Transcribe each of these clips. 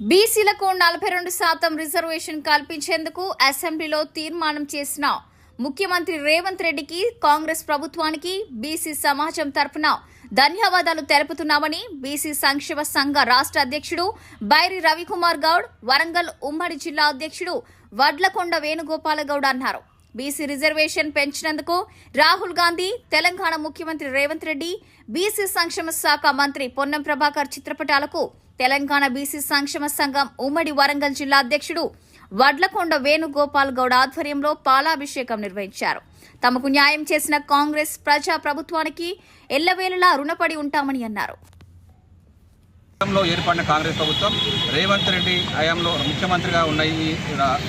బీసీలకు నలభై రెండు శాతం రిజర్వేషన్ కల్పించేందుకు అసెంబ్లీలో తీర్మానం చేసిన ముఖ్యమంత్రి రేవంత్ రెడ్డికి కాంగ్రెస్ ప్రభుత్వానికి బీసీ సమాజం తరఫున ధన్యవాదాలు తెలుపుతున్నామని బీసీ సంక్షేమ సంఘ రాష్ట్ర అధ్యక్షుడు బైరి రవికుమార్ గౌడ్ వరంగల్ ఉమ్మడి జిల్లా అధ్యక్షుడు వడ్లకొండ వేణుగోపాల గౌడ్ అన్నారు. బీసీ రిజర్వేషన్ పెంచినందుకు రాహుల్ గాంధీ తెలంగాణ ముఖ్యమంత్రి రేవంత్ రెడ్డి బీసీ సంక్షేమ శాఖ మంత్రి పొన్నం ప్రభాకర్ చిత్రపటాలకు తెలంగాణ బీసీ సంక్షేమ సంఘం ఉమ్మడి వరంగల్ జిల్లా అధ్యక్షుడు వడ్లకొండ వేణుగోపాల్ గౌడ్ ఆధ్వర్యంలో పాలాభిషేకం నిర్వహించారు. తమకు న్యాయం చేసిన కాంగ్రెస్ ప్రజా ప్రభుత్వానికి ఎల్లవేళలా రుణపడి ఉంటామని అన్నారు. ఏర్పడిన కాంగ్రెస్ ప్రభుత్వం రేవంత్ రెడ్డి హయాంలో ముఖ్యమంత్రిగా ఉన్న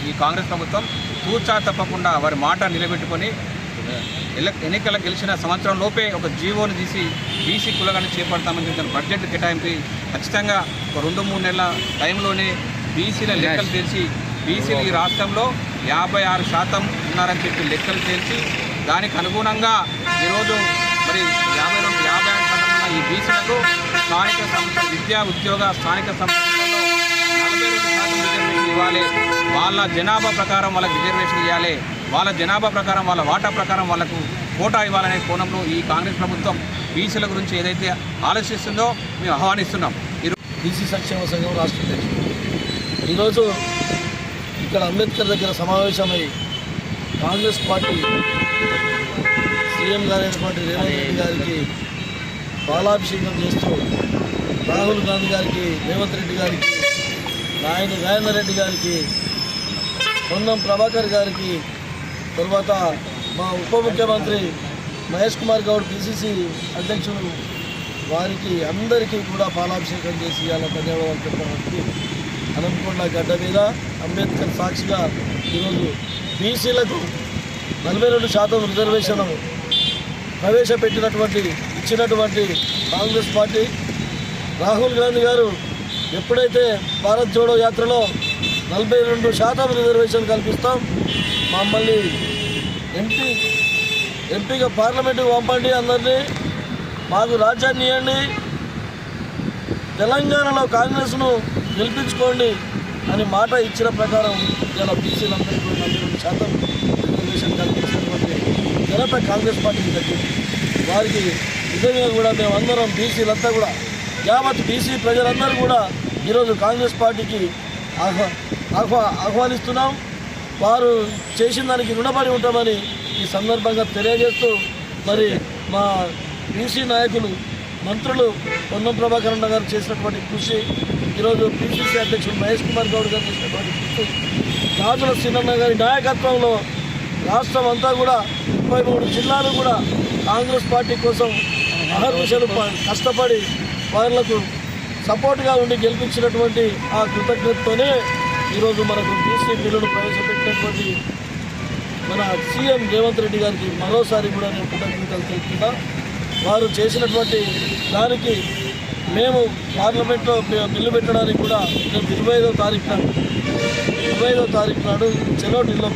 ఈ కాంగ్రెస్ ప్రభుత్వం తూచా తప్పకుండా వారి మాట నిలబెట్టుకొని ఎన్నికల గెలిచిన సంవత్సరం లోపే ఒక జీవోను తీసి బీసీ కులగాన్ని చేపడతామని చెప్పిన బడ్జెట్ కేటాయింపు ఖచ్చితంగా ఒక రెండు మూడు నెలల టైంలోనే బీసీల లెక్కలు తెలిసి బీసీలు ఈ రాష్ట్రంలో యాభై ఆరు శాతం ఉన్నారని చెప్పి లెక్కలు తెలిసి దానికి అనుగుణంగా ఈరోజు మరి యాభై రెండు యాభై ఆరు శాతం ఉన్న ఈ బీసీలకు స్థానిక సంస్థ విద్యా ఉద్యోగ స్థానిక సంస్థలలో నలభై రెండు శాతం రిజర్వేషన్ ఇవ్వాలి. వాళ్ళ జనాభా ప్రకారం వాళ్ళకి రిజర్వేషన్ ఇవ్వాలి. వాళ్ళ జనాభా ప్రకారం వాళ్ళ వాటా ప్రకారం వాళ్ళకు కోటా ఇవ్వాలనే కోణంలో ఈ కాంగ్రెస్ ప్రభుత్వం బీసీల గురించి ఏదైతే ఆలోచిస్తుందో మేము ఆహ్వానిస్తున్నాం. బీసీ సంక్షేమ సంఘం రాష్ట్ర ఈరోజు ఇక్కడ అంబేద్కర్ దగ్గర సమావేశమై కాంగ్రెస్ పార్టీ సీఎం గారైనటువంటి రేవంత్ రెడ్డి గారికి బాలాభిషేకం చేస్తూ రాహుల్ గాంధీ గారికి రేవంత్ రెడ్డి గారికి నాయని రాజేంద్ర రెడ్డి గారికి పొన్నం ప్రభాకర్ గారికి తర్వాత మా ఉప ముఖ్యమంత్రి మహేష్ కుమార్ గౌడ్ పిసిసి అధ్యక్షుడు వారికి అందరికీ కూడా పాలాభిషేకం చేసి అలా ధన్యవాదాలు చెప్పడానికి అనంతకొండ గడ్డ మీద అంబేద్కర్ సాక్షిగా ఈరోజు బీసీలకు నలభై రెండు శాతం రిజర్వేషన్ ప్రవేశపెట్టినటువంటి ఇచ్చినటువంటి కాంగ్రెస్ పార్టీ. రాహుల్ గాంధీ గారు ఎప్పుడైతే భారత్ జోడో యాత్రలో నలభై రెండు శాతం రిజర్వేషన్ కల్పిస్తాం మమ్మల్ని ఎంపీ ఎంపీగా పార్లమెంటుకు పంపండి అందరినీ. మాకు రాజ్యాన్ని ఇవ్వండి తెలంగాణలో కాంగ్రెస్ను గెలిపించుకోండి అని మాట ఇచ్చిన ప్రకారం ఇలా బీసీలందరికీ కూడా నలభై శాతం రిజర్వేషన్ కల్పించినటువంటి ఘనత కాంగ్రెస్ పార్టీకి దక్కింది వారికి నిజంగా కూడా మేమందరం బీసీలంతా కూడా యావత్ బీసీ ప్రజలందరూ కూడా ఈరోజు కాంగ్రెస్ పార్టీకి ఆహ్వా ఆహ్వా ఆహ్వానిస్తున్నాం. వారు చేసిన దానికి రుణపడి ఉంటామని ఈ సందర్భంగా తెలియజేస్తూ మరి మా బీసీ నాయకులు మంత్రులు పొన్నం ప్రభాకర్ అన్న గారు చేసినటువంటి కృషి ఈరోజు పిసిసి అధ్యక్షుడు మహేష్ కుమార్ గౌడ్ గారు చేసినటువంటి కృషి రాజుల సిన్నన్న గారి నాయకత్వంలో రాష్ట్రం అంతా కూడా ముప్పై మూడు జిల్లాలు కూడా కాంగ్రెస్ పార్టీ కోసం అహర్నిశలు కష్టపడి వాళ్ళకు సపోర్ట్గా ఉండి గెలిపించినటువంటి ఆ కృతజ్ఞతతోనే ఈరోజు మనకు బీసీ బిల్లును ప్రవేశపెట్టినటువంటి మన సీఎం రేవంత్ రెడ్డి గారికి మరోసారి కూడా నేను కృతజ్ఞతలు తెలుపుతున్నా. వారు చేసినటువంటి దానికి మేము పార్లమెంట్లో బిల్లు పెట్టడానికి కూడా ఇరవై ఐదో తారీఖు నాడు ఇరవై ఐదో తారీఖు నాడు చెలో ఢిల్లో